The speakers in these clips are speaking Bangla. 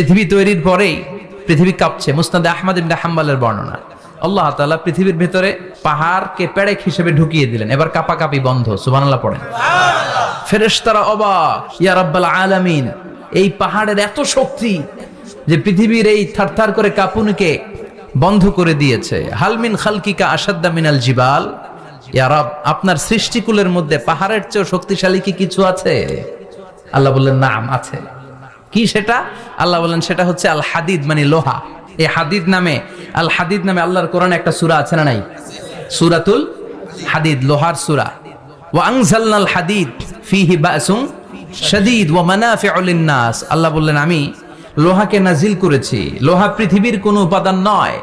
পৃথিবী তৈরির পরেই পৃথিবী কাঁপছে। মুস্তাদে আহমদ ইবনে হাম্বালের বর্ণনা। আল্লাহ তাআলা পৃথিবীর ভেতরে পাহাড়কে পেরেক হিসেবে ঢুকিয়ে দিলেন। এবার কাপাকাপি বন্ধ, সুবহানাল্লাহ পড়েন। ফেরেশতারা অবাক, ইয়া রাব্বাল আলামিন, এই পাহাড়ের এত শক্তি যে পৃথিবীর এই থারথার করে কাঁপুনিকে বন্ধ করে দিয়েছে। হালমিন খালকিকা আসাদ্দা মিনাল জিবাল। ইয়া রব, আপনার সৃষ্টিকুলের মধ্যে পাহাড়ের চেয়েও শক্তিশালী কি কিছু আছে? আল্লাহ বললেন, নাম আছে। কি সেটা? আল্লাহ বলেন, সেটা হচ্ছে আল হাদিদ মানে লোহা। এই হাদিদ নামে, আল হাদিদ নামে আল্লাহর কোরআন একটা সুরা আছে না নাই? সুরাতুল হাদিদ, লোহার সুরা। ওয়া আনজালনাল হাদিদ ফিহি বাসুম শাদীদ ওয়া মানাফিউ লিন-নাস আল্লাহ বললেন, আমি লোহাকে নাজিল করেছি। লোহা পৃথিবীর কোনো উপাদান নয়।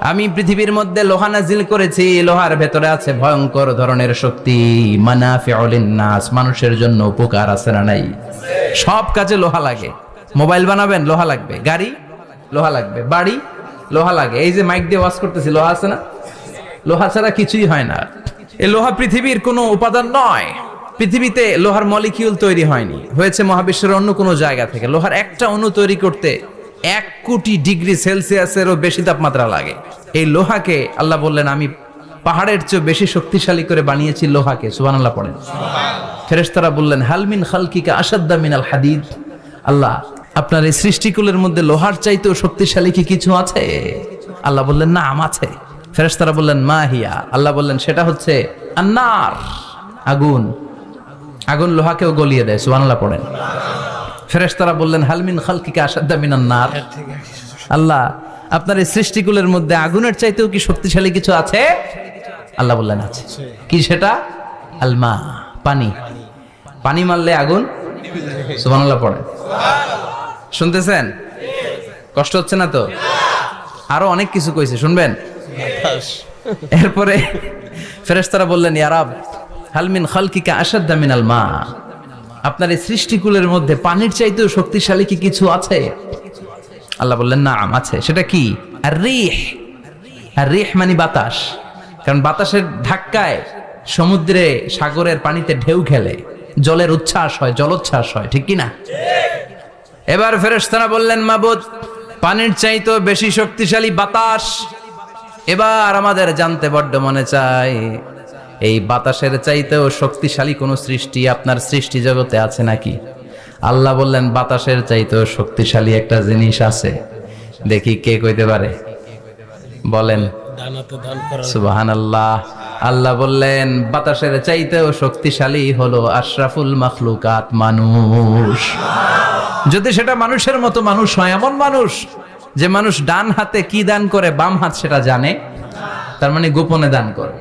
আমি পৃথিবীর মধ্যে লোহা নাজিল করেছি। লোহার ভেতরে আছে ভয়ঙ্কর ধরনের শক্তি। নাস মানুষের জন্য উপকার আছে না নাই? সব কাজে লোহা লাগে। মোবাইল বানাবেন, লোহা লাগবে। গাড়ি? লোহা লাগবে। বাড়ি, লোহা লাগে। এই যে মাইক দিয়ে ওয়াশ করতেছি, লোহা আছে না? লোহা ছাড়া কিছুই হয় না। এই লোহা পৃথিবীর কোনো উপাদান নয়। পৃথিবীতে লোহার মলিকিউল তৈরি হয়নি। হয়েছে মহাবিশ্বের অন্য কোনো জায়গা থেকে। লোহার একটা অণু তৈরি করতে এক কোটি ডিগ্রি সেলসিয়াসেরও বেশি তাপমাত্রা লাগে। এই লোহাকে আল্লাহ বললেন, আমি পাহাড়ের চেয়ে বেশি শক্তিশালী করে বানিয়েছি লোহাকে। সুবহানাল্লাহ পড়েন। ফেরেশতারা বললেন হালমিন খালকিকা আসাদ্দা মিনাল হাদিদ। আল্লাহ আপনার এই সৃষ্টিকুলের মধ্যে লোহার চাইতেও শক্তিশালী কি কিছু আছে? আল্লাহ বললেন না আম আছে। ফেরেশতারা বললেন, মা হিয়া। আল্লাহ বললেন, সেটা হচ্ছে আন্নার। আগুন। আগুন লোহাকেও গলিয়ে দেয়, সুবহানাল্লাহ পড়েন। ফেরেশতারা বললেন হালমিন খালকিকা আসাদ্দা মিনান নার? আল্লাহ, আপনার এই সৃষ্টিকুলের মধ্যে আগুনের চাইতেও কি শক্তিশালী কিছু আছে? আল্লাহ বললেন, আছে। কি সেটা? আলমা, পানি। পানি মারলে আগুন? সুবহানাল্লাহ পড়ে শুনতেছেন? কষ্ট হচ্ছে না তো? আরও অনেক কিছু কইছে, শুনবেন? এরপরে ফেরেশতারা বললেন ইয়ারাব হালমিন খালকিকা আসাদ্দা মিনাল মা। আপনার এই সৃষ্টিকুলের মধ্যে পানির চাইতেও শক্তিশালী কি কিছু আছে? আল্লাহ বললেন না আম আছে। সেটা কি? আর রিহ রিহ মানে বাতাস। কারণ বাতাসের ধাক্কায় সমুদ্রে সাগরের পানিতে ঢেউ খেলে। জলের উচ্ছ্বাস হয়, জলোচ্ছ্বাস হয়, ঠিক কি না? এবার ফেরেশতারা বললেন, মাবুদ, পানির চাইতেও বেশি শক্তিশালী বাতাস। এবার আমাদের জানতে বড্ড মনে চায়, এই বাতাসের চাইতেও শক্তিশালী কোন সৃষ্টি আপনার সৃষ্টি জগতে আছে নাকি? আল্লাহ বললেন, বাতাসের চাইতেও শক্তিশালী একটা জিনিস আছে। দেখি কে কইতে পারে। বলেন সুবাহান আল্লাহ আল্লাহ বললেন, বাতাসের চাইতেও শক্তিশালী হলো আশরাফুল মখলুকাত মানুষ। যদি সেটা মানুষের মতো মানুষ হয়, এমন মানুষ যে মানুষ ডান হাতে কি দান করে, বাম হাত সেটা জানে, তার মানে গোপনে দান করে।